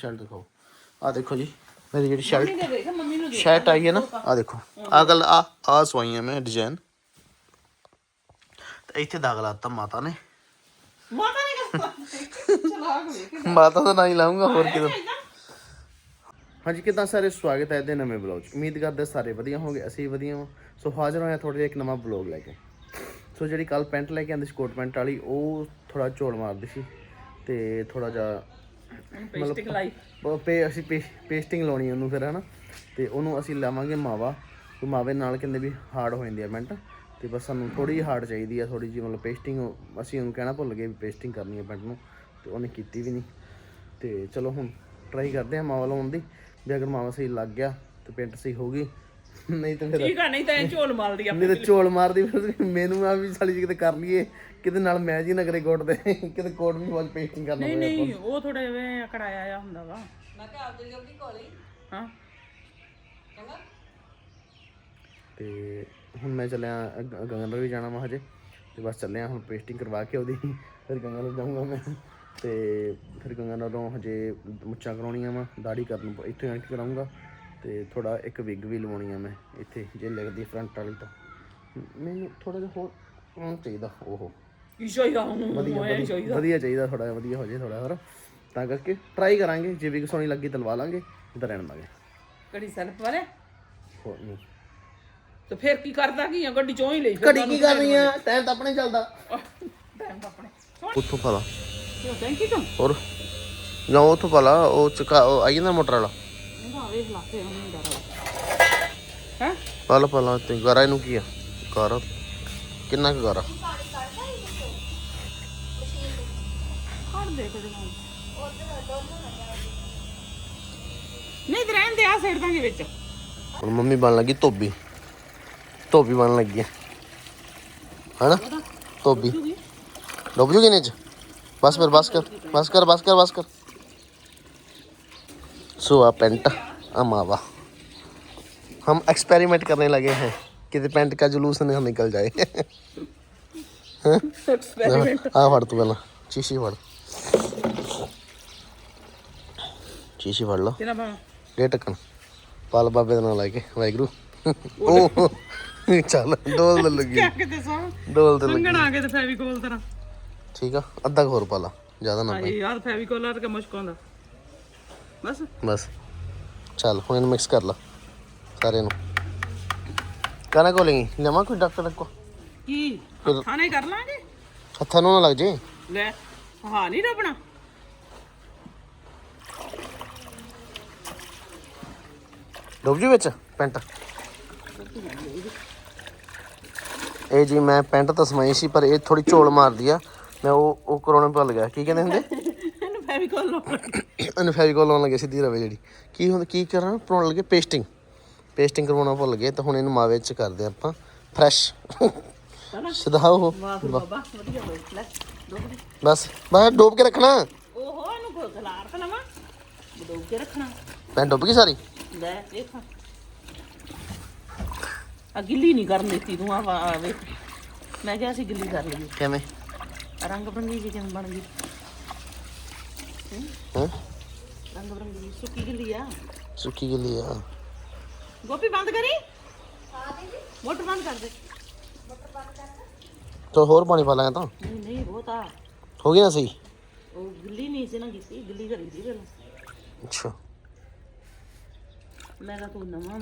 Shirt ਦਿਖਾਓ। ਆ ਦੇਖੋ ਜੀ ਮੇਰੀ ਜਿਹੜੀ ਸ਼ਰਟ ਸ਼ਰਟ ਆਈ ਹੈ ਨਾ ਆ ਦੇਖੋ। ਆ ਗੱਲ ਆ ਆ ਸਵਾਈਆਂ ਮੈਂ ਡਿਜ਼ਾਈਨ ਤੇ ਇੱਥੇ ਦਾਗ ਲਾਤਾ ਮਾਤਾ ਨੇ। ਮਾਤਾ ਨੇ ਕਿਹਾ ਚਲਾ ਕੇ। ਮਾਤਾ ਦਾ ਨਾਂ ਹੀ ਲਾਉਂਗਾ ਹੋਰ ਕਿਦੋਂ ਹਾਂਜੀ ਕਿਦਾਂ ਸਾਰੇ ਸਵਾਗਤ ਹੈ ਇਹਦੇ ਨਵੇਂ ਬਲੌਗ 'ਚ। ਉਮੀਦ ਕਰਦੇ ਸਾਰੇ ਵਧੀਆ ਹੋਗੇ ਅਸੀਂ ਵਧੀਆ ਹਾਂ ਸੋ ਹਾਜ਼ਰ ਹੋਇਆ ਥੋੜੇ ਜਿਹਾ ਇੱਕ ਨਵਾਂ ਬਲੌਗ ਲੈ ਕੇ। ਸੋ ਜਿਹੜੀ ਕੱਲ ਪੈਂਟ ਲੈ ਕੇ ਆਂਦੀ ਸੀ ਕੋਟ ਪੈਂਟ ਵਾਲੀ ਉਹ ਥੋੜਾ ਝੋਲ ਮਾਰਦੀ ਸੀ। ਤੇ ਥੋੜਾ ਜਿਹਾ ਪੇਸਟਿਕ ਲਾਈ। ਉਹ ਪੇ ਅਸੀਂ ਪੇਸਟਿੰਗ ਲਾਉਣੀ ਉਹਨੂੰ ਫਿਰ ਹਨਾ? ਤੇ ਉਹਨੂੰ ਅਸੀਂ ਲਾਵਾਂਗੇ ਮਾਵਾ। ਤੇ ਮਾਵੇ ਨਾਲ ਕਹਿੰਦੇ ਵੀ ਹਾਰਡ ਹੋ ਜਾਂਦੀ ਆ ਪੈਂਟ ਤੇ ਬਸ ਸਾਨੂੰ ਥੋੜੀ ਜਿਹੀ ਹਾਰਡ ਚਾਹੀਦੀ ਆ ਥੋੜੀ ਜਿਹੀ ਮਤਲਬ ਪੇਸਟਿੰਗ ਅਸੀਂ ਉਹਨੂੰ ਕਹਿਣਾ ਭੁੱਲ ਗਏ ਵੀ ਪੇਸਟਿੰਗ ਕਰਨੀ ਹੈ ਪੈਂਟ ਨੂੰ। ਤੇ ਉਹਨੇ ਕੀਤੀ ਵੀ ਨਹੀਂ। ਤੇ ਚਲੋ ਹੁਣ ਟਰਾਈ ਕਰਦੇ ਆ ਮਾਵਾ ਲਾਉਣ ਦੀ। ਵੀ ਅਗਰ ਮਾਵਾ ਸਹੀ ਲੱਗ ਗਿਆ ਤੇ ਪੈਂਟ ਸਹੀ ਹੋਊਗੀ ਨਹੀਂ ਤਾਂ ਫਿਰ ਠੀਕ ਆ ਨਹੀਂ ਤਾਂ ਇਹ ਝੋਲ ਮਾਰਦੀ ਆ ਨਹੀਂ ਤਾਂ ਝੋਲ ਮਾਰਦੀ ਫਿਰ ਮੈਨੂੰ ਆ ਵੀ ਸਾਲੀ ਜੀ ਕਿਤੇ ਕਰ ਲਈਏ। ਕਿਤੇ ਨਾਲ ਮੈਚ ਹੀ ਨਾ ਕਰੇ ਕੋਟ ਦੇ। ਕਿਤੇ ਕੋਟ ਵੀ ਬਾਅਦ ਪੇਸਟਿੰਗ ਕਰਨਾ ਨਹੀਂ ਨਹੀਂ ਉਹ ਥੋੜਾ ਜਿਹਾ ਕੜਾਇਆ ਆ ਹੁੰਦਾ ਵਾ। ਮੈਂ ਕਿਹਾ ਆਪਦੀ ਜਲਦੀ ਕੋਲੀ। ਹਾਂ। ਤੇ ਹੁਣ ਮੈਂ ਚੱਲਿਆ ਅਗ- ਗਗਨ ਵੀ ਜਾਣਾ ਵਾ ਹਜੇ। ਤੇ ਬਸ ਚੱਲਿਆ ਹੁਣ ਪੇਸਟਿੰਗ ਕਰਵਾ ਕੇ ਉਹਦੀ। ਫਿਰ ਗੰਗਾ ਨੂੰ ਜਾਊਂਗਾ ਮੈਂ। ਤੇ ਫਿਰ ਗੰਗਾ ਨਾਲੋਂ ਹਜੇ ਮੁੱਛਾਂ ਕਰਾਉਣੀਆਂ ਵਾ। ਦਾੜੀ ਕਰਨ ਇੱਥੇ ਐਂਟ ਕਰਾਉਂਗਾ ਤੇ ਥੋੜਾ ਇੱਕ ਵਿਗ ਵੀ ਲਵਾਉਣੀ ਆ ਮੈਂ ਇੱਥੇ ਜੇ ਲੱਗਦੀ ਫਰੰਟ ਵਾਲੀ ਤਾਂ। ਮੈਨੂੰ ਥੋੜਾ ਜਿਹਾ ਹੋਰ ਹੋਣਾ ਚਾਹੀਦਾ ਓਹੋ ਇਸ਼ੋ ਹੀ ਆਉਂ ਵਧੀਆ ਵਧੀਆ ਵਧੀਆ ਚਾਹੀਦਾ ਥੋੜਾ ਜਿਹਾ ਵਧੀਆ ਹੋ ਜੇ ਥੋੜਾ ਹੋਰ। ਤਾਂ ਕਰਕੇ ਟਰਾਈ ਕਰਾਂਗੇ ਜੇ ਵਿਗ ਸੋਹਣੀ ਲੱਗੀ ਤਲਵਾ ਲਾਂਗੇ ਤਾਂ ਰਹਿਣ ਦਾਂਗੇ ਕੜੀ ਸੈਲਫ ਵਾਲੇ? ਹੋਰ ਨਹੀਂ। ਤੇ ਫਿਰ ਕੀ ਕਰਦਾ ਕੀ ਆ? ਗੱਡੀ ਚੋਂ ਹੀ ਲਈ ਫਿਰ ਘੜੀ ਕੀ ਕਰ ਰਹੀ ਆ? ਟਾਈਮ ਤਾਂ ਆਪਣੇ ਚੱਲਦਾ। ਟਾਈਮ ਆਪਣੇ। ਉੱਥੋਂ ਪਲਾ ਕਿਉਂ ਥੈਂਕ ਯੂ ਹੋਰ। ਨਾ ਉੱਥੋਂ ਪਲਾ ਉਹ ਚਕਾ ਉਹ ਆਈ ਜਾਂਦਾ ਮੋਟਰ ਵਾਲਾ। ਹੈ ਪਲ ਤੇ ਗਾਰਾ ਇਹਨੂੰ ਕੀ ਆ? ਗਾਰਾ? ਕਿੰਨਾ ਕੁ ਗਾਰਾ? ਨਹੀਂ ਤੇ ਦੇ ਆ ਸਿੱਟ ਦਾਂਗੇ ਵਿੱਚ। ਹੁਣ ਮੰਮੀ ਬਣ ਲੱਗੀ ਧੋਬੀ। ਧੋਬੀ ਬਣ ਲੱਗੀ ਆ। ਹਨਾ? ਧੋਬੀ। ਡੁੱਬ ਜੂਗੀ। ਚ? ਬਸ ਫਿਰ ਬਸ ਕਰ ਬਸ ਕਰ ਬਸ ਕਰ ਬਸ ਕਰ। ਸੋ ਆ ਪੈਂਟ। अमावा हम एक्सपेरिमेंट करने लगे हैं कि पेंट का जुलूस न निकल जाए ਐਕਸਪੈਰੀਮੈਂਟ ਆ ਫੜ ਤੂੰ ਪਹਿਲਾਂ ਚੀਸ਼ੀ ਫੜ ਚੀਸ਼ੀ ਫੜ ਲਓ ਕਿਹਨਾਂ ਬਾ ਡੇ ਟੱਕਣ ਪਾਲ ਬਾਬੇ ਦਾ ਨਾਮ ਲੈ ਕੇ ਵਾਹਿਗੁਰੂ ਉਹ ਚੱਲ ਡੋਲ ਤੇ ਲੱਗੀ ਕਿਤੇ ਸੋ ਡੋਲ ਤੇ ਲੱਗੀ ਸੰਗਣ ਆ ਕੇ ਤੇ ਫੈਵੀਕੋਲ ਤਰ੍ਹਾਂ ਠੀਕ ਆ ਅੱਧਾ ਕੁ ਹੋਰ ਪਾ ਲਾ ਜ਼ਿਆਦਾ ਨਾ ਆਈ ਯਾਰ ਫੈਵੀਕੋਲ ਲਾ ਕੇ ਮੁਸ਼ਕ ਆਉਂਦਾ ਬਸ ਬਸ ਚੱਲ ਹੁਣ ਇਹਨੂੰ ਮਿਕਸ ਕਰ ਲਾ ਸਾਰੇ ਨੂੰ। ਕਾਨਾ ਕੋ ਲਈ ਲਵਾਂ ਕੋਈ ਡਾਕਟਰ ਕੋ? ਕੀ ਨਾਲ ਹੀ ਕਰ ਲਾਂਗੇ? ਹੱਥਾਂ ਨੂੰ ਨਾ ਲੱਗ ਜੇ। ਲੈ ਹਾਂ ਨਹੀਂ ਰੋਪਣਾ ਡੁੱਬ ਜੂ ਵਿੱਚ ਪੈਂਟ। ਇਹ ਜੀ ਮੈਂ ਪੈਂਟ ਤਾਂ ਸਮਾਈ ਸੀ ਪਰ ਇਹ ਥੋੜੀ ਝੋਲ ਮਾਰਦੀ ਆ। ਮੈਂ ਉਹ ਉਹ ਕਰੋਨੇ ਭੁੱਲ ਗਿਆ। ਕੀ ਕਹਿੰਦੇ ਹੁੰਦੇ? ਇਹਨੂੰ ਫੈਵੀਕੋਲ ਲਾਉਣਾ ਇਹਨੂੰ ਫੈਵੀਕੋਲ ਲਾਉਣ ਲੱਗੇ ਸਿੱਧੀ ਰਵੇ ਜਿਹੜੀ। ਕੀ ਹੁੰਦਾ ਕੀ ਕਰਾਂ? ਪਾਉਣ ਲੱਗੇ ਪੇਸਟਿੰਗ। ਪੇਸਟਿੰਗ ਕਰਵਾਉਣਾ ਭੁੱਲ ਗਏ ਤਾਂ ਹੁਣ ਇਹਨੂੰ ਮਾਵੇ ਚ ਕਰਦੇ ਆਪਾਂ। ਫਰੈਸ਼ ਦੇ। ਬਸ। ਬਸ ਡੋਬ ਕੇ ਰੱਖਣਾ? ਓਹੋ ਇਹਨੂੰ ਕੋ ਖਲਾਰ ਤਾਂ ਲਵਾਂ। ਡੋਬ ਕੇ ਰੱਖਣਾ। ਪੈਂਟ ਡੁੱਬ ਗਈ ਸਾਰੀ? ਲੈ ਦੇਖ ਆ ਗਿੱਲੀ ਨਹੀਂ ਕਰਨ ਦਿੱਤੀ ਤੂੰ ਆ ਵਾ- ਮੈਂ ਕਿਹਾ ਸੀ ਗਿੱਲੀ ਕਰ ਲਈਏ। ਕਿਵੇਂ? ਰੰਗ ਬਰੰਗੀ ਜੀ ਕਿਵੇਂ ਬਣ ਗਈ? ਹਾਂ? ਸੁੱਕੀ ਗਿੱਲੀ ਆ। ਸੁੱਕੀ ਗਲੀ ਆ। ਗੋਪੀ ਬੰਦ ਕਰੀ। ਮੋਟਰ ਬੰਦ ਕਰ ਦੇ। ਤਾਂ ਹੋਰ ਪਾਣੀ ਪਾ ਲਾਂਗਾ ਤਾਂ। ਨਹੀਂ ਨਹੀਂ ਬਹੁਤ ਆ। ਹੋ ਗਿਆ ਸਹੀ? ਉਹ ਗਿੱਲੀ ਨਹੀਂ ਸੀ ਨਾ ਕੀਤੀ ਗਿੱਲੀ ਕਰੀ ਸੀ ਪਹਿਲਾਂ। ਅੱਛਾ। ਮੈਂ ਕਿਹਾ ਤੂੰ ਨਵਾਂ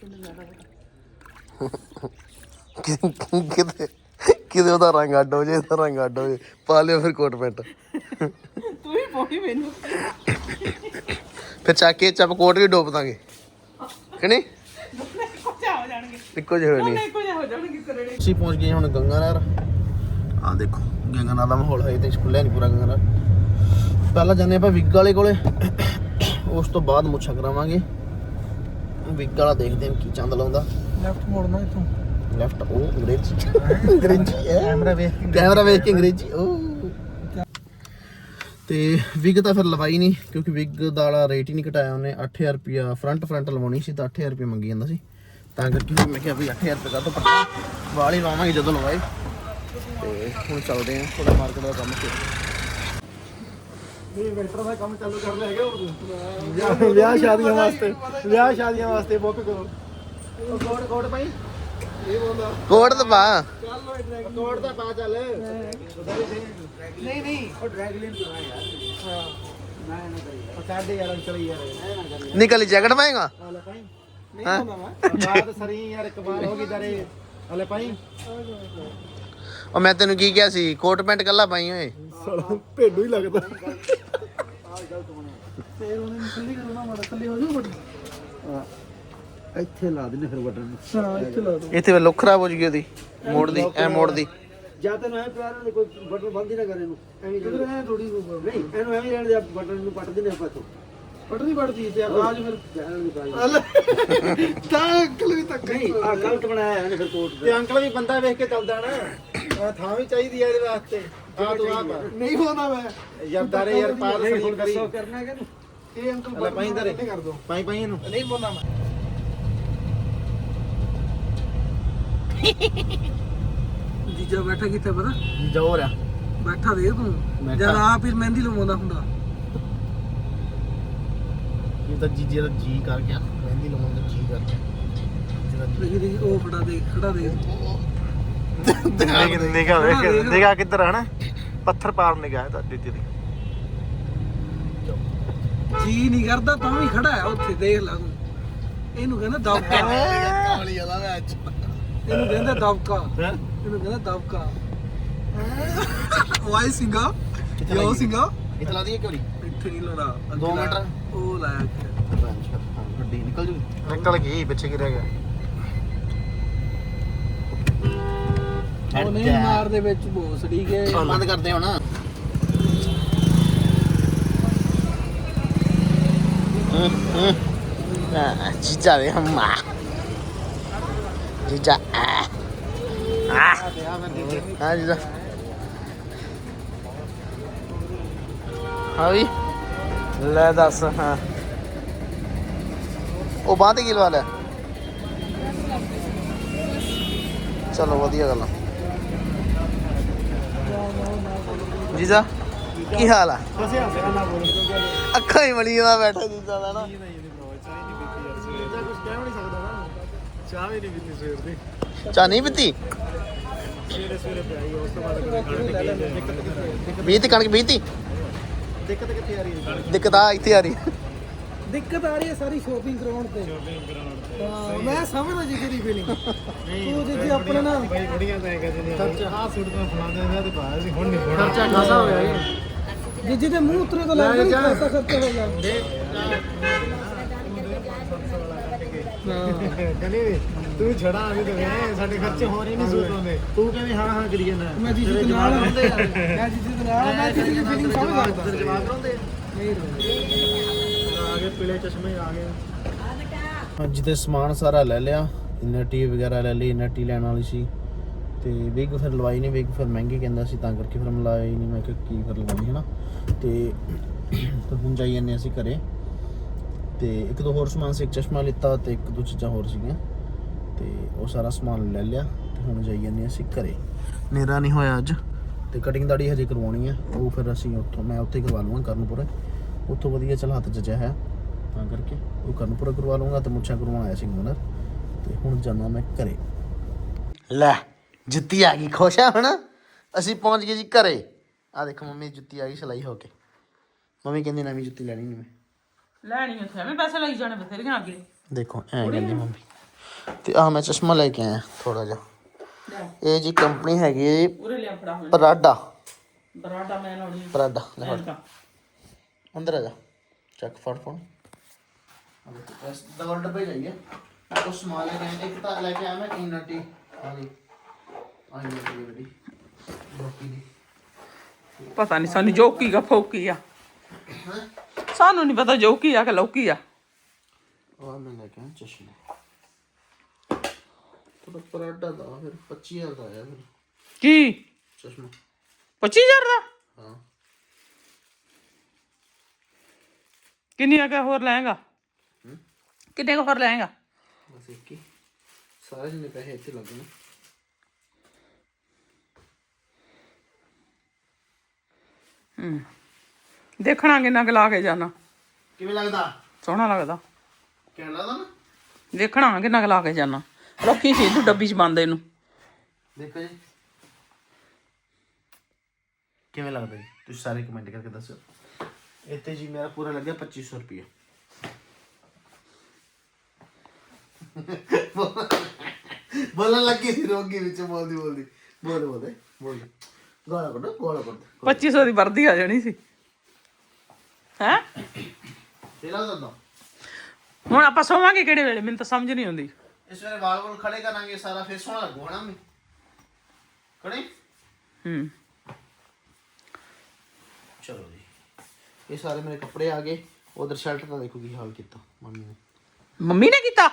ਤੈਨੂੰ ਜ਼ਿਆਦਾ ਪਤਾ। ਕਿਤੇ ਕਿਤੇ ਉਹਦਾ ਰੰਗ ਅੱਡ ਹੋ ਜੇ ਇਹਦਾ ਰੰਗ ਅੱਡ ਹੋ ਜੇ ਪਾ ਲਿਓ ਫਿਰ ਕੋਟ ਪੈਂਟ। ਤੂੰ ਹੀ ਪੋਣੀ ਮੈਨੂੰ। ਫਿਰ ਚੱਕ ਕੇ ਚੱਪ ਕੋਟ ਵੀ ਡੋਬ ਦਾਂਗੇ। ਕਿ ਨਹੀਂ? ਕੋਚਾ ਹੋ ਜਾਣਗੇ ਇੱਕੋ ਜਿਹੇ ਹੋਏ ਨਹੀਂ। ਹੋ ਜਾਣਗੇ ਕਰੜੇ ਅਸੀਂ ਪਹੁੰਚ ਗਏ ਹੁਣ ਗੰਗਾ ਨਹਿਰ ਆ ਦੇਖੋ ਗੰਗਾ ਨਹਿਰ ਦਾ ਮਾਹੌਲ ਹੈ ਤੇ ਖੁੱਲਿਆ ਨਹੀਂ ਪੂਰਾ ਗੰਗਾ ਨਹਿਰ ਪਹਿਲਾਂ ਜਾਂਦੇ ਆਪਾਂ ਵਿਗ ਵਾਲੇ ਕੋਲੇ। ਉਸ ਤੋਂ ਬਾਅਦ ਮੁੱਛਾਂ ਕਰਾਵਾਂਗੇ। ਵਿਗ ਵਾਲਾ ਦੇਖਦੇ ਹਾਂ ਕੀ ਚੰਦ ਲਾਉਂਦਾ। ਲੈਫਟ ਮੋੜਨਾ ਇਥੋਂ। ਲੈਫਟ ਉਹ ਅੰਗਰੇਜ਼ੀ ਅੰਗਰੇਜ਼ੀ ਕੈਮਰਾ ਵੇਖ ਕੈਮਰਾ ਵੇਖ ਕੇ ਅੰਗਰੇਜ਼ੀ ਉਹ ਤੇ ਵਿਗ ਤਾਂ ਫਿਰ ਲਵਾਈ ਨਹੀਂ ਕਿਉਂਕਿ ਵਿਗ ਦਾ ਵਾਲਾ ਰੇਟ ਹੀ ਨਹੀਂ ਘਟਾਇਆ ਉਹਨੇ 8000 ਰੁਪਿਆ ਫਰੰਟ ਫਰੰਟ ਲਵਾਉਣੀ ਸੀ ਤਾਂ 8000 ਰੁਪਏ ਮੰਗੀ ਜਾਂਦਾ ਸੀ। ਤਾਂ ਕਰਕੇ ਮੈਂ ਕਿਹਾ ਵੀ 8000 ਰੁਪਏ ਤੋਂ ਪੱਕਾ ਵਾਲ ਹੀ ਲਾਵਾਂਗੇ ਜਦੋਂ ਲਵਾਏ। ਤੇ ਹੁਣ ਚੱਲਦੇ ਆਂ ਥੋੜਾ ਮਾਰਕੀਟ ਦਾ ਕੰਮ ਕਰ ਇਹ ਵੈਂਟਰ ਦਾ ਕੰਮ ਚਾਲੂ ਕਰ ਲਿਆ ਹੈਗਾ ਵਿਆਹ ਸ਼ਾਦੀਆਂ ਵਾਸਤੇ ਵਿਆਹ ਸ਼ਾਦੀਆਂ ਵਾਸਤੇ ਬੁੱਕ ਕਰੋ। ਕੋਡ ਕੋਡ ਭਾਈ। ਇਹ ਬੋਲਦਾ। ਕੋਟ ਦਬਾ। ਚੱਲ ਓਏ ਡਰੈਗ ਕੋਡ ਦਾ ਪਾ ਚੱਲ। ਨਹੀਂ ਨਹੀਂ। ਉਹ ਡਰੈਗ ਲਿੰਕ ਯਾਰ। ਹਾਂ। ਨਾ ਨਾ ਕਰੀ ਉਹ ਸਾਡੇ ਯਾਰ ਚਲੀ ਯਾਰ। ਨਿਕਲੀ ਜੈਕਟ ਪਾਏਗਾ? ਹਲੇ ਭਾਈ। ਨਹੀਂ ਹੁੰਦਾ ਮੈਂ। ਬਾਤ ਸਰੀ ਯਾਰ ਕਮਾਲ ਹੋ ਗਈ ਜਰੇ ਹਲੇ ਭਾਈ। ਉਹ ਮੈਂ ਤੈਨੂੰ ਕੀ ਕਿਹਾ ਸੀ? ਕੋਟ ਪੈਂਟ ਕੱਲਾ ਪਾਈ ਓਏ। ਸਾਲਾ ਭੇਡੂ ਹੀ ਲੱਗਦਾ। ਫੇਰ ਉਹਨੇ ਨਿਕਲੀ ਕਰਨਾ ਮਾੜਾ ਥੱਲੇ ਹੋ ਜਾਊ ਬਟਨ ਇੱਥੇ ਲਾ ਦੇਣੇ ਫਿਰ ਬਟਨ ਨੂੰ। ਹਾਂ ਇੱਥੇ ਲਾ ਦੋ ਇੱਥੇ ਲੁੱਕ ਖਰਾਬ ਹੋ ਜੂਗੀ ਉਹਦੀ ਮੋੜ ਦੀ ਐ ਮੋੜ ਦੀ। ਜਾਂ ਤੈਨੂੰ ਐ ਪਿਆਰ ਨਾਲ ਕੋਈ ਬਟਨ ਬੰਦ ਹੀ ਨਾ ਕਰੇ ਇਹਨੂੰ ਐਵੇਂ ਕਿਧਰ ਐ ਥੋੜੀ ਨਹੀਂ ਇਹਨੂੰ ਐਵੇਂ ਰਹਿਣ ਦੇ ਬਟਨ ਨੂੰ ਪੱਟ ਦਿੰਦੇ ਆਪਾਂ ਤੋਂ ਪਟਦੀ ਪੜਦੀ ਤੇ ਆਵਾਜ਼ ਫਿਰ। ਤਾਂ ਅੰਕਲ ਵੀ ਤੱਕ ਨਹੀਂ ਆ ਗਲਤ ਬਣਾਇਆ ਇਹਨੇ ਫਿਰ ਕੋਟ ਤੇ ਅੰਕਲ ਵੀ ਬੰਦਾ ਵੇਖ ਕੇ ਚੱਲਦਾ ਨਾ। ਆ ਥਾਂ ਵੀ ਚਾਹੀਦੀ ਆ ਇਹਦੇ ਵਾਸਤੇ। ਆ ਤੂੰ ਆ ਨਹੀਂ ਹੋਣਾ ਮੈਂ। ਯਾਰ ਦਾਰੇ ਯਾਰ ਪਾ ਦੇ ਸਹੀ ਕਰੀ। ਕਰਨਾ ਹੈ ਕਿ ਇਹ ਅੰਕਲ ਲੈ ਪਾਈ ਦਾਰੇ। ਕਰ ਦੋ। ਪਾਈ ਪਾਈ ਇਹਨੂੰ। ਨਹੀਂ ਬੋਲਣਾ ਮੈਂ। ਜੀਜਾ ਬੈਠਾ ਕਿੱਥੇ ਪਤਾ? ਜੋਰ ਆ। ਬੈਠਾ ਦੇ ਤੂੰ। ਜਦ ਆਪ ਹੀ ਮਹਿੰਦੀ ਲਵਾਉਂਦਾ ਹੁੰਦਾ। ਇਹ ਤਾਂ ਜੀਜੇ ਦਾ ਜੀ ਕਰ ਗਿਆ ਮਹਿੰਦੀ ਲਾਉਣ ਦਾ ਜੀ ਕਰ ਗਿਆ ਦੇਖੀ ਉਹ ਫੜਾ ਦੇ ਖੜਾ ਦੇ। ਨਿਗਾ ਵੇਖ, ਨਿਗਾ ਕਿੱਧਰ ਹੈ ਨਾ ਪੱਥਰ ਪਾਰ ਨਿਗਾ ਤਾਂ ਜੀਜੇ ਦੀ ਜੀ ਨਹੀਂ ਕਰਦਾ ਤਾਂ ਵੀ ਖੜਾ ਹੈ ਉੱਥੇ ਦੇਖ ਲੈ ਤੂੰ। ਇਹਨੂੰ ਕਹਿੰਦਾ ਕਾਲੀ ਮੈਚ। ਇਹਨੂੰ ਕਹਿੰਦਾ ਦਬਕਾ। ਇਹਨੂੰ ਕਹਿੰਦਾ ਦਬਕਾ। ਵਾਈ ਸਿੰਗਾ ਯੋ ਸਿੰਗਾ ਇਤਲਾ ਦੀ ਇੱਕ ਵਾਰੀ। ਇੱਥੇ ਨਹੀਂ ਲਾਉਣਾ। ਅੱਗੇ ਦੋ ਲਾ- ਮੀਟਰ? ਉਹ ਲਾਇਆ ਇੱਥੇ। ਗੱਡੀ ਨਿਕਲ ਜੂ ਨਿਕਲ ਗਈ ਪਿੱਛੇ ਕੀ ਰਹਿ ਗਿਆ? ਉਹ ਨਹੀਂ ਮਾਰ ਦੇ ਵਿੱਚ ਭੋਸੜੀ ਕੇ ਬੰਦ ਕਰਦੇ ਹੋ ਨਾ ਜੀਜਾ ਵੇ ਹਮਾ ਆ ਆ ਜੀਜਾ ਹਾਂ ਵੀ ਲੈ ਦੱਸ ਹਾਂ। ਉਹ ਬਾਤ ਕੀ ਲਵਾ ਲੈ ਚਲੋ ਵਧੀਆ ਗੱਲ ਆ। ਜੀਜਾ ਕੀ ਹਾਲ ਆ? ਅੱਖਾਂ ਹੀ ਮਲੀ ਜਾਂਦਾ ਬੈਠਾ ਜੀਜਾ ਦਾ ਨਾ। ਜੀਜਾ ਕੁਝ ਕਹਿ ਨਹੀਂ ਸਕਦਾ। ਚਾਹ ਵੀ ਨਹੀਂ ਪੀਤੀ ਸਵੇਰ ਦੀ। ਚਾਹ ਨਹੀਂ ਪੀਤੀ? ਸਵੇਰੇ ਸਵੇਰੇ ਪਿਆਈ ਉਸ ਤੋਂ ਬਾਅਦ ਕਦੇ ਖਾਣ ਦੀ ਦਿੱਕਤ ਕਿੱਥੇ ਬੀਤੀ ਕਣਕ ਬੀਤੀ? ਦਿੱਕਤ ਕਿੱਥੇ ਆ ਰਹੀ ਹੈ? ਦਿੱਕਤ ਆ ਇੱਥੇ ਆ ਰਹੀ। ਦਿੱਕਤ ਆ ਰਹੀ ਹੈ ਸਾਰੀ ਸ਼ੋਪਿੰਗ ਕਰਾਉਣ ਤੇ। ਹਾਂ ਮੈਂ ਸਮਝਦਾ ਜੀ ਤੇਰੀ ਫੀਲਿੰਗ ਤੂੰ ਜਿੱਦੀ ਆਪਣੇ ਨਾਲ ਭਾਈ ਬੜੀਆਂ ਤਾਂ ਕਹਿੰਦੇ ਨੇ ਆਹ ਸੂਟ ਤਾਂ ਫਲਾਣੇ ਦਾ ਤੇ ਪਾਇਆ ਸੀ ਹੁਣ ਨਹੀਂ ਫੋੜਾ ਖਰਚਾ ਖਾਸਾ ਹੋਇਆ ਇਹ ਜਿੱਦੀ ਦੇ ਮੂੰਹ ਉਤਰੇ ਤੋਂ ਲੱਗਦਾ ਨਹੀਂ ਪੈਸਾ ਖਰਚਾ ਹੋ ਗਿਆ। ਕਹਿੰਦੀ ਤੂੰ ਛੜਾ ਆਵੀ ਤੇ ਵੇ ਸਾਡੇ ਖਰਚੇ ਹੋ ਰਹੇ ਨਹੀਂ ਸੂਟ ਹੁੰਦੇ ਤੂੰ ਕਹਿੰਦੀ ਹਾਂ ਹਾਂ ਕਰੀ ਜਾਂਦਾ। ਮੈਂ ਜਿੱਦੀ ਦੇ ਨਾਲ ਆ। ਮੈਂ ਜਿੱਦੀ ਦੇ ਨਾਲ ਆ, ਮੈਂ ਜਿੱਦੀ ਦੀ ਫੀਲਿੰਗ ਸਮਝ ਸਕਦਾ। ਜਵਾਬ ਕਰਾਉਂਦੇ ਨਹੀਂ ਰੋਂਦੇ। ਆ ਗਏ ਪੀਲੇ ਚਸ਼ਮੇ ਆ ਗਏ। ਅੱਜ ਤੇ ਸਮਾਨ ਸਾਰਾ ਲੈ ਲਿਆ। ਇਨਰਟੀ ਵਗੈਰਾ ਲੈ ਲਈ ਇਨਰਟੀ ਲੈਣ ਵਾਲੀ ਸੀ। ਤੇ ਵਿਗ ਫਿਰ ਲਵਾਈ ਨਹੀਂ ਵਿਗ ਫਿਰ ਮਹਿੰਗੀ ਕਹਿੰਦਾ ਸੀ ਤਾਂ ਕਰਕੇ ਫਿਰ ਮਲਾਇਆ ਹੀ ਨਹੀਂ। ਮੈਂ ਕਿਹਾ ਕੀ ਫਿਰ ਲਵਾਉਣੀ ਹੈ ਨਾ ਤੇ ਤੇ ਹੁਣ ਜਾਈ ਜਾਂਦੇ ਅਸੀਂ ਘਰੇ। ਤੇ ਇੱਕ ਦੋ ਹੋਰ ਸਮਾਨ ਸੀ, ਇੱਕ ਚਸ਼ਮਾ ਲਿੱਤਾ ਤੇ ਇੱਕ ਦੋ ਚੀਜ਼ਾਂ ਹੋਰ ਸੀਗੀਆਂ। ਤੇ ਉਹ ਸਾਰਾ ਸਮਾਨ ਲੈ ਲਿਆ ਤੇ ਹੁਣ ਜਾਈ ਜਾਂਦੇ ਅਸੀਂ ਘਰੇ। ਨੇਰਾ ਨਹੀਂ ਹੋਇਆ ਅੱਜ ਤੇ ਕਟਿੰਗ ਦਾੜੀ ਹਜੇ ਕਰਵਾਉਣੀ ਹੈ ਉਹ ਫਿਰ ਅਸੀਂ ਉੱਥੋਂ, ਮੈਂ ਉੱਥੇ ਕਰਵਾ ਲਵਾਂਗਾ ਕਰਨਪੁਰੇ। ਉੱਥੋਂ ਵਧੀਆ ਚਲ ਹੱਥ ਚ ਹੈ। ਤਾਂ ਕਰਕੇ ਉਹ ਕਰਨਪੁਰਾ ਕਰਵਾ ਲਵਾਂਗਾ ਤੇ ਮੁੱਛਾਂ ਕਰਵਾਉਣ ਆਇਆ ਸੀ ਹੁਨਰ ਤੇ ਹੁਣ ਜਾਣਾ ਮੈਂ ਘਰੇ। ਲੈ, ਜੁੱਤੀ ਆ ਗਈ, ਖੁਸ਼ ਆ ਹੁਣ। ਅਸੀਂ ਪਹੁੰਚ ਗਏ ਜੀ ਘਰੇ। ਆ ਦੇਖੋ ਮੰਮੀ ਜੁੱਤੀ ਆ ਗਈ, ਸਲਾਈ ਹੋ ਕੇ। ਮੰਮੀ ਕਹਿੰਦੀ ਨਵੀਂ ਜੁੱਤੀ ਲੈਣੀ ਨਹੀਂ ਮੈਂ। ਲੈਣੀ ਉੱਥੇ ਐਵੇਂ ਪੈਸੇ ਲਈ ਜਾਣੇ ਬਥੇਰੀਆਂ ਅੱਗੇ। ਦੇਖੋ ਐ ਕਹਿੰਦੀ ਮੰਮੀ। ਤੇ ਆ ਮੈਂ ਚਸ਼ਮਾ ਲੈ ਕੇ ਆਇਆ ਥੋੜਾ ਜਿਹਾ। ਇਹ ਜੀ ਕੰਪਨੀ ਹੈਗੀ ਹੈ ਜੀ ਉਰੇ ਲਿਆ ਫੜਾ ਹੁਣ ਪਰਾਡਾ। ਬਰਾਟਾ ਮੈਂ ਲਾਉਣੀ ਹੈ। ਪਰਾਡਾ ਲੈ ਫੜ। ਐਨਕਾਂ। ਅੰਦਰ ਆ ਜਾ ਚੱਕ ਫੜ ਫੋਨ। ਬਸ ਡਬਲ ਡੱਬੇ ਜਾਈਏ। ਕੁਝ ਸਮਾਨ ਲੈ ਕੇ ਆਏ ਇੱਕ ਤਾਂ ਲੈ ਕੇ ਆਇਆ ਮੈਂ ਇਨਰਟੀ ਆ ਗਈ ਆ ਗਈ ਮੇਰੀ ਬੜੀ ਰੋਟੀ ਦੀ। ਪਤਾ ਨਹੀਂ ਸਾਨੂੰ ਜੋਕੀ ਆ ਫੋਕੀ ਆ। ਸਾਨੂੰ ਨਹੀਂ ਪਤਾ ਜੋਕੀ ਆ ਕਿ ਲੌਕੀ ਆ। ਆ ਮੈਂ ਲੈ ਕੇ ਆਇਆ ਚਸ਼ਮਾ। ਥੋੜਾ ਪਰਾਡਾ ਦਾ ਫਿਰ 25000 ਦਾ ਆਇਆ ਫਿਰ। ਕੀ? ਚਸ਼ਮਾ। 25000 ਦਾ? ਹਾਂ। ਕਿੰਨੀ ਆ ਕੇ ਹੋਰ ਲੈਂਗਾ ਕਿੰਨੇ ਕੁ ਹੋਰ ਲੈਂਗਾ ਬਸ ਇੱਕ ਹੀ। ਸਾਰੇ ਜਿਹਨੇ ਪੈਸੇ ਇੱਥੇ ਲੱਗਣੇ ਹੂੰ। ਦੇਖਣਾ ਕਿੰਨਾ ਕੁ ਲਾ ਕੇ ਜਾਣਾ। ਕਿਵੇਂ ਲੱਗਦਾ? ਸੋਹਣਾ ਲੱਗਦਾ। ਕਿਵੇਂ ਲੱਗਦਾ ਨਾ? ਦੇਖਣਾ ਕਿੰਨਾ ਕੁ ਲਾ ਕੇ ਜਾਣਾ। ਰੱਖੀ ਸੀ ਤੂੰ ਡੱਬੀ ਚ ਬੰਦ ਇਹਨੂੰ। ਦੇਖੋ ਜੀ। ਕਿਵੇਂ ਲੱਗਦਾ ਜੀ? ਤੁਸੀਂ ਸਾਰੇ ਕਮੈਂਟ ਕਰਕੇ ਦੱਸੋ। ਇੱਥੇ ਜੀ ਮੇਰਾ ਪੂਰਾ ਲੱਗਿਆ 2500 ਰੁਪਏ ਬੋਲਣ ਲੱਗੀ ਸੀ ਰੋਗੀ ਵਿੱਚ ਬੋਲਦੀ ਬੋਲਦੀ। ਬੋਲ ਬੋਲ ਬੋਲ। ਗਾਲਾਂ ਕੱਢੋ ਗਾਲਾਂ ਕੱਢੋ। 2500 ਦੀ ਵਰਦੀ ਆ ਜਾਣੀ ਸੀ। ਹੈ? ਤੇ ਤਾਂ ਹੁਣ ਆਪਾਂ ਸੋਵਾਂਗੇ ਕਿਹੜੇ ਵੇਲੇ? ਮੈਨੂੰ ਤਾਂ ਸਮਝ ਨਹੀਂ ਆਉਂਦੀ। ਇਸ ਵੇਲੇ ਵਾਲ ਵਾਲ ਖੜੇ ਕਰਾਂਗੇ ਸਾਰਾ ਫੇਰ ਸੋਹਣਾ ਲੱਗੂ ਮੈਂ ਖੜੇ? ਹੂੰ। ਚਲੋ ਜੀ। ਇਹ ਸਾਰੇ ਮੇਰੇ ਕੱਪੜੇ ਆ ਗਏ। ਉਧਰ ਸ਼ਰਟ ਦਾ ਦੇਖੋ ਕੀ ਹਾਲ ਕੀਤਾ ਮੰਮੀ ਨੇ। ਮੰਮੀ ਨੇ ਕੀਤਾ?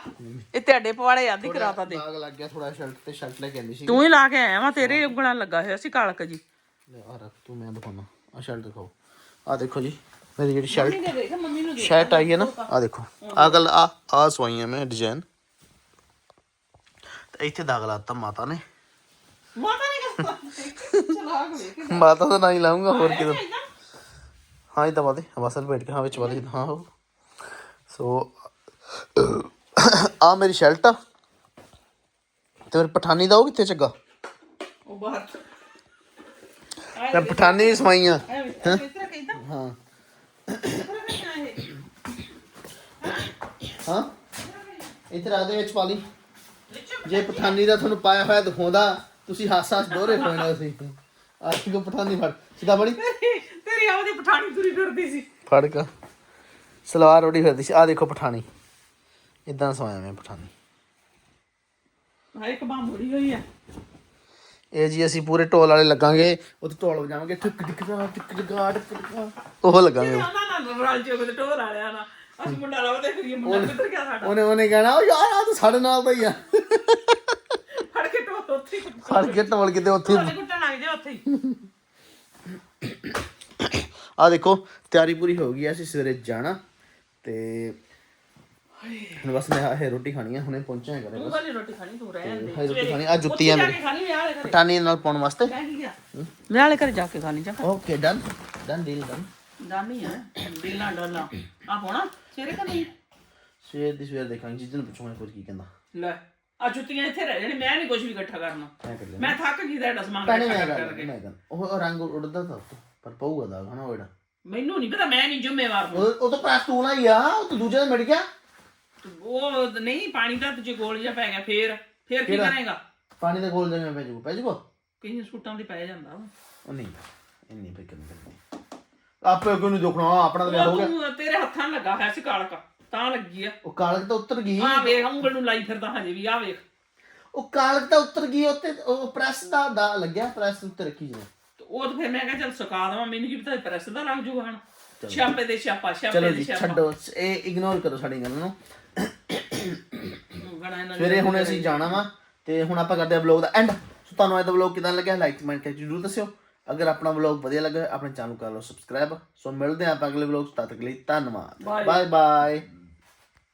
ਇਹ ਤੁਹਾਡੇ ਪਵਾੜੇ ਆਦੀ ਕਰਾਤਾ ਦੇ ਦਾਗ ਲੱਗ ਗਿਆ ਥੋੜਾ ਸ਼ਰਟ ਤੇ ਸ਼ਰਟ ਲੈ ਕੇ ਆਂਦੀ ਸੀ। ਤੂੰ ਹੀ ਲਾ ਕੇ ਆਇਆ ਵਾ ਤੇਰੇ ਉਂਗਲਾਂ ਲੱਗਾ ਹੋਇਆ ਸੀ ਕਾਲਕ ਜੀ। ਲੈ ਆ ਰੱਖ ਤੂੰ ਮੈਂ ਦਿਖਾਉਣਾ। ਆ ਸ਼ਰਟ ਦਿਖਾਓ। ਆ ਦੇਖੋ ਜੀ ਮੇਰੀ ਜਿਹੜੀ ਸ਼ਰਟ ਸ਼ਰਟ ਆਈ ਹੈ ਨਾ ਆ ਦੇਖੋ। ਆ ਗੱਲ ਆ ਆ ਸਵਾਈਆਂ ਮੈਂ ਡਿਜ਼ਾਈਨ ਤੇ ਇੱਥੇ ਦਾਗ ਲਾਤਾ ਮਾਤਾ ਨੇ। ਮਾਤਾ ਨੇ ਕਿਹਾ ਮਾਤਾ ਦਾ ਨਾਂ ਹੀ ਲਾਉਂਗਾ ਹੋਰ ਕਿਦੋਂ ਹਾਂ ਇਹ ਤਾਂ ਬਾਦੇ ਵਸਲ ਬੈਠ ਕੇ ਹਾਂ ਵਿੱਚ ਬਾਦੇ ਹਾਂ ਸੋ ਆ ਮੇਰੀ ਸ਼ਰਟ ਆ। ਤੇ ਫਿਰ ਪਠਾਨੀ ਦਾ ਉਹ ਕਿੱਥੇ ਚੱਗਾ? ਉਹ ਬਾਹਰ। ਮੈਂ ਪਠਾਨੀ ਕਹਿੰਦਾ? ਹਾਂ ਇਸ ਤਰ੍ਹਾਂ ਕਹਿੰਦਾ ਇਹ ਹਾਂ ਇੱਥੇ ਰਾਹ ਦੇ ਵਿੱਚ ਪਾ ਲਈ ਜੇ ਪਠਾਨੀ ਦਾ ਤੁਹਾਨੂੰ ਪਾਇਆ ਹੋਇਆ ਦਿਖਾਉਂਦਾ ਤੁਸੀਂ ਹਾਸਾ ਹਾਸ ਦੋਰੇ ਹੋਣਾ ਸੀ ਆਸ਼ੀ ਕੋ ਪਠਾਨੀ ਫੜ ਸਿੱਧਾ ਬੜੀ ਤੇਰੀ ਆਪਦੀ ਪਠਾਣੀ ਤੁਰੀ ਫਿਰਦੀ ਸੀ ਫੜ ਕੇ ਸਲਵਾਰ ਉੜੀ ਫਿਰਦੀ ਸੀ ਆ ਦੇਖੋ ਪਠਾਨੀ ਇਦਾਂ ਸਵਾਇਆ ਮੈਂ ਪਠਾਨੀ ਹਾਂ ਇੱਕ ਬਾਹ ਮੁੜੀ ਹੋਈ ਆ ਇਹ ਜੀ ਅਸੀਂ ਪੂਰੇ ਢੋਲ ਵਾਲੇ ਲੱਗਾਂਗੇ ਉੱਥੇ ਢੋਲ ਵਜਾਵਾਂਗੇ ਟਿਕ ਟਿਕ ਦਾ ਟਿਕ ਦਾ ਉਹ ਲੱਗਾਂਗੇ ਨਾ ਨਾ ਨਾ ਰਲ ਜੋਗ ਤੇ ਟੋਰ ਆਲਿਆ ਨਾ ਅਸੀਂ ਮੁੰਡਾ ਲਾਵਦੇ ਫਿਰੀਏ ਮੁੰਡਾ ਕਿੱਧਰ ਗਿਆ ਸਾਡਾ? ਉਹਨੇ ਉਹਨੇ ਕਹਿਣਾ ਉਹ ਯਾਰ ਆ ਤਾਂ ਸਾਡੇ ਨਾਲ ਦਾ ਹੀ ਆ। ਫੜ ਕੇ ਟੋਰ ਉੱਥੇ ਹੀ ਫੜ ਕੇ ਢੋਲ ਕਿਤੇ ਉੱਥੇ ਉਹਦੇ ਕੁੱਟਣ ਲੱਗ ਜਾ ਉੱਥੇ ਹੀ। ਆ ਦੇਖੋ ਤਿਆਰੀ ਪੂਰੀ ਹੋ ਗਈ ਐ ਅਸੀਂ ਸਵੇਰੇ ਜਾਣਾ ਤੇ ਹੁਣ ਬਸ ਮੈਂ ਇਹ ਰੋਟੀ ਖਾਣੀ ਆ ਹੁਣੇ ਪਹੁੰਚਿਆ ਘਰੇ ਤੂੰ ਵਾਲੀ ਰੋਟੀ ਖਾਣੀ ਤੂੰ ਰਹਿਣ ਦੇ। ਹਾਈ ਰੋਟੀ ਖਾਣੀ ਆ ਜੁੱਤੀ ਆ ਮੇਰੀ। ਖਾਣੀ ਵਿਆਹ ਵਾਲੇ ਘਰੇ। ਪਠਾਨੀ ਨਾਲ ਪਾਉਣ ਵਾਸਤੇ? ਕਹਿ ਕੀ ਗਿਆ ਵਿਆਹ ਵਾਲੇ ਘਰੇ ਜਾ ਕੇ ਖਾਣੀ ਜਾ। Okay done. Done deal done. ਦਾਨੀ ਹੈ ਡੀਲਾਂ ਡੋਲਾ। ਆ ਹੋਣਾ ਸਵੇਰੇ ਕਦੀ ਸਵੇਰ ਦੀ ਸਵੇਰ ਦੇਖਾਂਗੇ। ਜਿੱਦਨ ਪੁੱਛਾਂਗੇ ਕੋਈ ਕੀ ਕਹਿੰਦਾ। ਲੈ ਆ ਜੁੱਤੀਆਂ ਇੱਥੇ ਰਹਿ ਜਾਣੀ। ਮੈਂ ਨਹੀਂ ਕੁਝ ਵੀ ਇਕੱਠਾ ਕਰਨਾ। ਮੈਂ ਕਰ ਲਿਆ ਮੈਂ ਥੱਕ ਗਈ ਦਾ ਡਸਮਾਂ ਪਹਿਲੇ ਮੈਂ ਕਰ ਕਰਕੇ। ਮੈਂ ਕਰ ਉਹ ਰੰਗ ਉੱਡਦਾ ਤਾਂ ਪਰ ਪਊਗਾ ਦਾ ਹਨਾ ਉਹ ਜਿਹੜਾ। ਮੈਨੂੰ ਨਹੀਂ ਪਤਾ ਮੈਂ ਨਹੀਂ ਜ਼ਿੰਮੇਵਾਰ ਉਹ ਉਹ ਤਾਂ ਪ੍ਰੈਸ ਤੂੰ ਨਾ ਹੀ ਆ ਉਹ ਤਾਂ ਦੂਜੇ ਦਾ ਮਿਲ ਗਿਆ। ਉਹ ਨਹੀਂ ਪਾਣੀ ਦਾ ਤੁਝੇ ਗੋਲ ਜਿਹਾ ਪੈ ਗਿਆ ਫੇਰ। ਫੇਰ ਕੀ ਕਰੇਗਾ? ਪਾਣੀ ਦੇ ਗੋਲ ਦੇ ਮੈਂ ਪੈ ਜੂ ਪੈ ਜੂਗਾ ਕਈ ਸੂਟਾਂ ਦੇ ਪੈ ਜਾਂਦਾ। ਉਹ ਨਹੀਂ ਇੰਨੀ ਪਈ ਕਰਨੀ ਕਰਨੀ। ਆਪੇ ਕਿਉਂ ਨਹੀਂ ਦੁਖਣਾ ਆਪਣਾ ਤਾਂ ਵਿਆਹ ਹੋ ਉਹ ਗਿਆ ਤੂੰ ਤੇਰੇ ਹੱਥਾਂ ਨੂੰ ਲੱਗਾ ਹੋਇਆ ਸੀ ਕਾਲਕਾ। ਤਾਂ ਲੱਗੀ ਆ। ਉਹ ਕਾਲਕ ਤਾਂ ਉੱਤਰ ਗਈ। ਆ ਵੇਖ ਉਂਗਲ ਨੂੰ ਲਾਈ ਫਿਰਦਾ ਹਜੇ ਵੀ ਆ ਵੇਖ। ਉਹ ਕਾਲਕ ਤਾਂ ਉੱਤਰ ਗਈ ਉੱਤੇ ਉਹ ਪ੍ਰੈਸ ਦਾ ਦਾ ਲੱਗਿਆ ਪ੍ਰੈਸ ਉੱਤੇ ਰੱਖੀ ਜਿਵੇਂ ਤੇ ਉਹ ਤਾਂ ਫਿਰ ਮੈਂ ਕਿਹਾ ਚੱਲ ਸੁਕਾ ਦਵਾਂ ਮੈਨੂੰ ਕੀ ਪਤਾ ਪ੍ਰੈਸ ਦਾ ਲੱਗ ਜੂਗਾ ਹਣ ਛਾਪੇ ਦੇ ਛਾਪਾ ਛਾਪੇ ਚਲੋ ਦੇ ਜੀ ਛਾਪਾ ਛੱਡੋ ਇਹ ਇਗਨੋਰ ਕਰੋ ਸਾਡੀ ਗੱਲ ਨੂੰ। ਗਣਾ ਇਹਨਾਂ ਸਵੇਰੇ ਹੁਣ ਅਸੀਂ ਜਾਣਾ ਵਾ ਤੇ ਹੁਣ ਆਪਾਂ ਕਰਦੇ ਆ ਵਲੌਗ ਦਾ ਐਂਡ ਸੋ ਤੁਹਾਨੂੰ ਇਹ ਦਾ ਵਲੌਗ ਕਿਦਾਂ ਲੱਗਿਆ? ਲਾਈਕ ਕਮੈਂਟ ਕਰਕੇ ਜਰੂਰ ਦੱਸਿਓ। ਅਗਰ ਆਪਣਾ ਵਲੌਗ ਵਧੀਆ ਲੱਗਾ ਆਪਣੇ ਚੈਨਲ ਨੂੰ ਕਰ ਲਓ ਸਬਸਕ੍ਰਾਈਬ ਸੋ ਮਿਲਦੇ ਹਾਂ ਆਪਾਂ ਅਗਲੇ ਵਲੌਗ ਤੱਕ ਲਈ ਧੰਨਵਾਦ. Bye bye